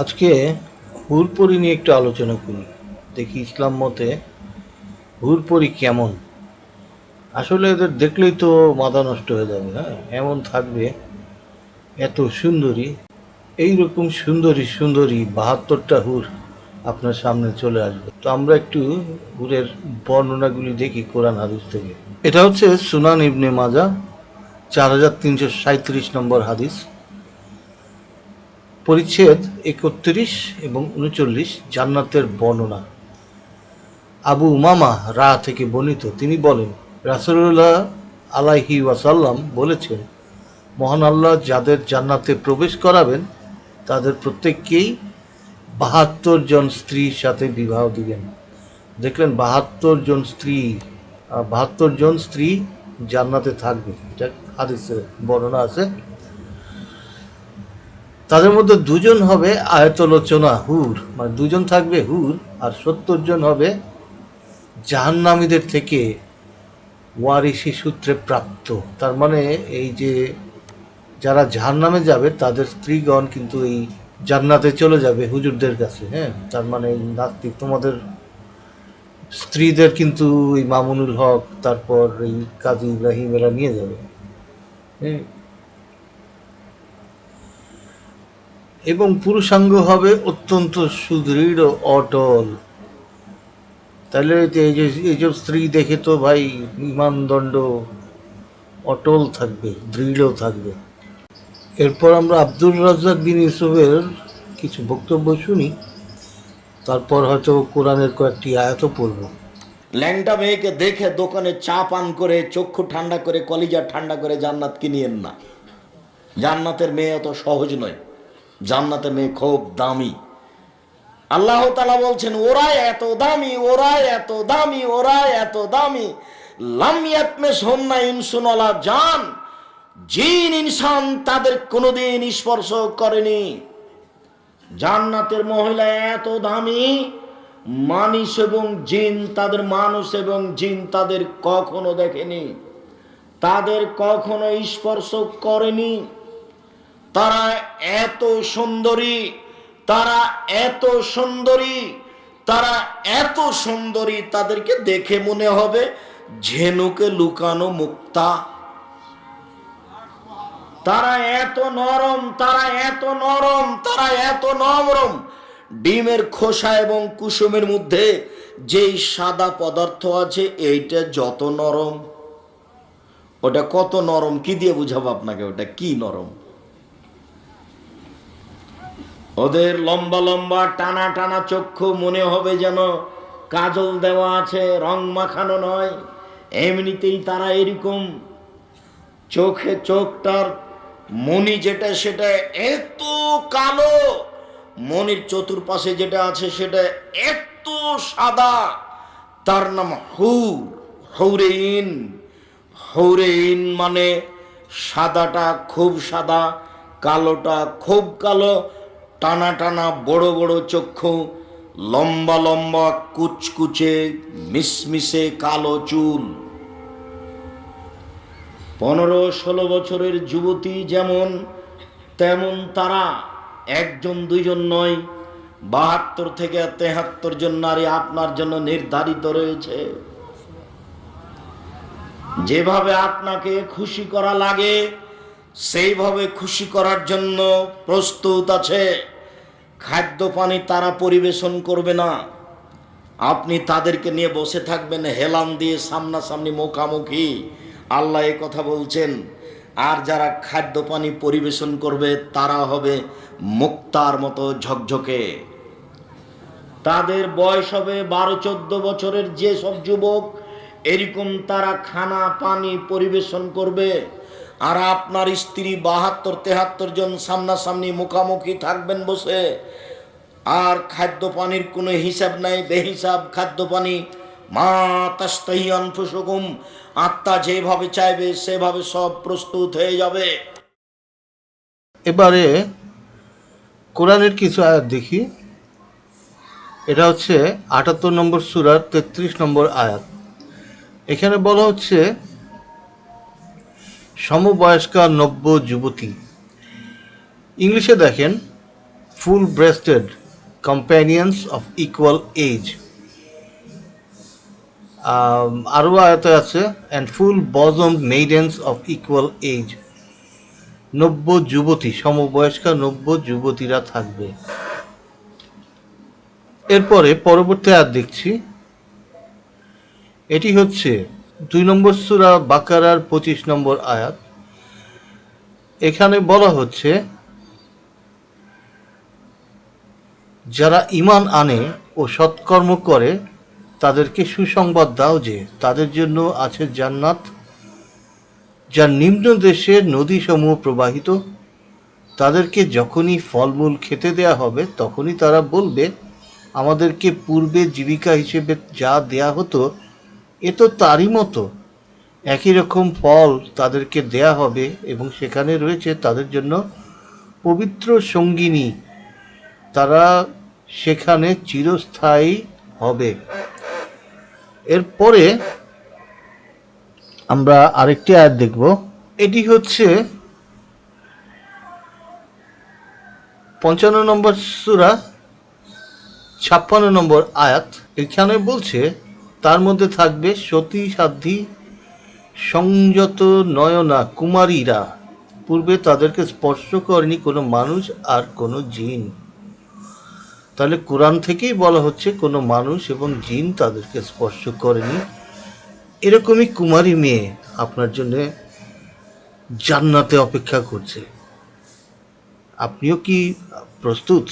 আজকে হুরপরি নিয়ে একটু আলোচনা করি। দেখি ইসলাম মতে হুরপরি কেমন? আসলে এদের দেখলেই তো মাথা নষ্ট হয়ে যাবে হ্যাঁ? এমন থাকবে, এত সুন্দরী, এইরকম সুন্দরী সুন্দরী বাহাত্তরটা হুর আপনার সামনে চলে আসবে। তো আমরা একটু হুরের বর্ণনাগুলি দেখি কোরআন হাদিস থেকে। এটা হচ্ছে সুনান ইবনে মাজা চার হাজার তিনশো সাঁত্রিশ নম্বর হাদিস। পরিচ্ছেদ একত্রিশ এবং উনচল্লিশ জান্নাতের বর্ণনা। আবু উমামা রা থেকে বর্ণিত, তিনি বলেন রাসুল্লাহ আলাইহি ওয়াসাল্লাম বলেছেন, মহান আল্লাহ যাদের জান্নাতে প্রবেশ করাবেন, তাদের প্রত্যেককেই বাহাত্তর জন স্ত্রীর সাথে বিবাহ দিবেন। দেখলেন, বাহাত্তর জন স্ত্রী বাহাত্তর জন স্ত্রী জান্নাতে থাকবে। এটা হাদিসের বর্ণনা আছে। তাদের মধ্যে দুজন হবে আয়তলোচনা হুর। মানে দুজন থাকবে হুর আর সত্তর জন হবে জাহান্নামীদের থেকে ওয়ারিসি সূত্রে প্রাপ্ত। তার মানে এই যে যারা জাহান্নামে যাবে, তাদের স্ত্রীগণ কিন্তু এই জান্নাতে চলে যাবে হুজুরদের কাছে হ্যাঁ? তার মানে এই নাস্তিক তোমাদের স্ত্রীদের কিন্তু এই মামুনুল হক, তারপর এই কাজী ইব্রাহিম এরা নিয়ে যাবে। হ্যাঁ? এবং পুরুষাঙ্গ হবে অত্যন্ত সুদৃঢ়, অটল। তাহলে এই যে এইসব স্ত্রী দেখে তো ভাই ইমানদণ্ড অটল থাকবে, দৃঢ় থাকবে। এরপর আমরা আব্দুল রাজ্জাক বিন ইউসুফের কিছু বক্তব্য শুনি। তারপর হয়তো কোরআনের কয়েকটি আয়াতও পড়ব। ল্যাংটা মেয়েকে দেখে দোকানে চা পান করে, চক্ষু ঠান্ডা করে, কলিজা ঠান্ডা করে জান্নাত কিনিয়েন না। জান্নাতের মেয়ে অত সহজ নয়। জান্নাতের মেয়ে খুব দামি। আল্লাহ তালা বলছেন ওরা এত দামি ওরা এত দামি ওরা এত দামি। লামিয়াত মে সন্না ইনসুনলা জান। জিন, ইনসান তাদের কোনোদিন স্পর্শ করেনি। জান্নাতের মহিলা এত দামি, মানুষ এবং জিন তাদের, মানুষ এবং জিন তাদের কখনো দেখেনি। তাদের কখনো স্পর্শ করেনি। তারা এত সুন্দরী, তারা এত সুন্দরী, তারা এত সুন্দরী তাদেরকে দেখে মনে হবে ঝেনুকে লুকানো মুক্তা। তারা এত নরম, তারা এত নরম, তারা এত নরম ডিমের খোসা এবং কুসুমের মধ্যে যেই সাদা পদার্থ আছে, এইটা যত নরম। ওটা কত নরম, কি দিয়ে বুঝাবো আপনাকে ওটা? কি নরম? ওদের লম্বা লম্বা টানা টানা চক্ষু মনে হবে যেন কাজল দেওয়া আছে, রং মাখানো নয়। এমনিতেই তারা এরকম চোখে চোখটার মনি যেটা, সেটা এত কালো। মনির চতুর্পাশে যেটা আছে, সেটা এত সাদা। তার নাম হৌর। হৌরেইন। হৌরেইন মানে সাদাটা খুব সাদা, কালোটা খুব কালো। টানা টানা বড় বড় চক্ষু, লম্বা লম্বা কুচকুচে, মিসমিসে কালো চুল। পনেরো ষোলো বছরের যুবতী যেমন, তেমন তারা একজন দুইজন নয়, বাহাত্তর থেকে তেহাত্তর জন নারী আপনার জন্য নির্ধারিত রয়েছে। যেভাবে আপনাকে খুশি করা লাগে সেইভাবে খুশি করার জন্য প্রস্তুত আছে। খাদ্য পানি তারা পরিবেশন করবে না। আপনি তাদেরকে নিয়ে বসে থাকবেন, হেলান দিয়ে সামনাসামনি মুখামুখি। আল্লাহ এ কথা বলছেন, আর যারা খাদ্য পানি পরিবেশন করবে, তারা হবে মুক্তার মতো ঝকঝকে। তাদের বয়স হবে বারো চোদ্দ বছরের যে সব যুবক, এরকম তারা খানা পানি পরিবেশন করবে। আর আপনার স্ত্রী বাহাত্তর, তেহাত্তর জন সামনাসামনি মুখামুখি থাকবেন বসে। আর খাদ্য পানির কোনো হিসাব নাই, বেহিসাব খাদ্য পানি মা তাস্তাহি অনফুসকুম আত্মা যেভাবে চাইবে, সেভাবে সব প্রস্তুত হয়ে যাবে। এবারে কোরআনের কিছু আয়াত দেখি। এটা হচ্ছে আটাত্তর নম্বর সুরার তেত্রিশ নম্বর আয়াত। এখানে বলা হচ্ছে সমবয়স্কা নব্য যুবতী। ইংলিশে দেখেন full breasted companions of equal age আরও আয়তে আছে and full bosom maidens of equal age নব্য যুবতী, সমবয়স্কা নব্য যুবতীরা থাকবে। এরপরে পরবর্তী আয়াত দেখছি। এটি হচ্ছে দুই নম্বর সুরা বাকারার পঁচিশ নম্বর আয়াত। এখানে বলা হচ্ছে, যারা ইমান আনে ও সৎকর্ম করে, তাদেরকে সুসংবাদ দাও যে তাদের জন্য আছে জান্নাত, যা নিম্ন দেশের নদীসমূহ প্রবাহিত। তাদেরকে যখনই ফলমূল খেতে দেয়া হবে, তখনই তারা বলবে, আমাদেরকে পূর্বে জীবিকা হিসেবে যা দেয়া হতো এ তো তারই মতো। একই রকম ফল তাদেরকে দেয়া হবে এবং সেখানে রয়েছে তাদের জন্য পবিত্র সঙ্গিনী। তারা সেখানে চিরস্থায়ী হবে। এরপরে আমরা আরেকটি আয়াত দেখব। এটি হচ্ছে পঞ্চান্ন নম্বর সুরা, ছাপ্পান্ন নম্বর আয়াত। এখানে বলছে তার মধ্যে থাকবে সতী সাধ্যী সংযত নয়না কুমারীরা। পূর্বে তাদেরকে স্পর্শ করেনি কোনো মানুষ আর কোনো জিন। তাহলে কোরআন থেকেই বলা হচ্ছে কোনো মানুষ এবং জিন তাদেরকে স্পর্শ করেনি। এরকমই কুমারী মেয়ে আপনার জন্য জান্নাতে অপেক্ষা করছে। আপনিও কি প্রস্তুত?